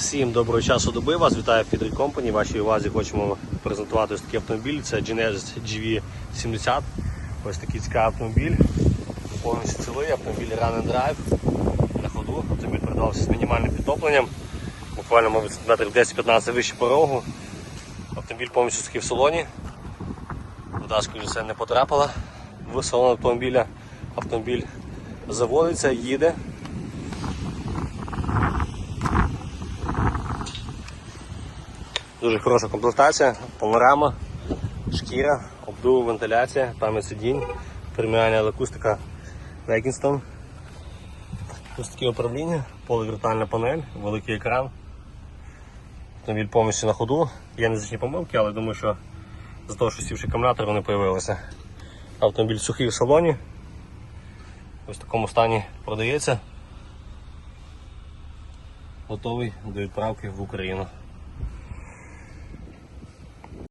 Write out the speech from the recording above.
Всім доброго часу доби. Вас вітає Фідрі Company. Вашій увазі хочемо презентувати ось такий автомобіль. Це Genesis GV70. Ось такий цікавий автомобіль. Повністю цілий автомобіль Run and Drive на ходу. Автомобіль продавався з мінімальним підтопленням. Буквально, мабуть, метрів 10-15 вище порогу. Автомобіль повністю такий в салоні. Вода, все, не потрапила в салон автомобіля. Автомобіль заводиться, їде. Дуже хороша комплектація, панорама, шкіра, обдув, вентиляція, пам'ять сидінь, преміальна акустика Векінстон. Ось таке управління, полувертальна панель, великий екран. Автомобіль повністю на ходу. Є незначні помилки, але думаю, що з того, що сівши акумулятор, вони з'явилися. Автомобіль сухий в салоні. Ось в такому стані продається. Готовий до відправки в Україну.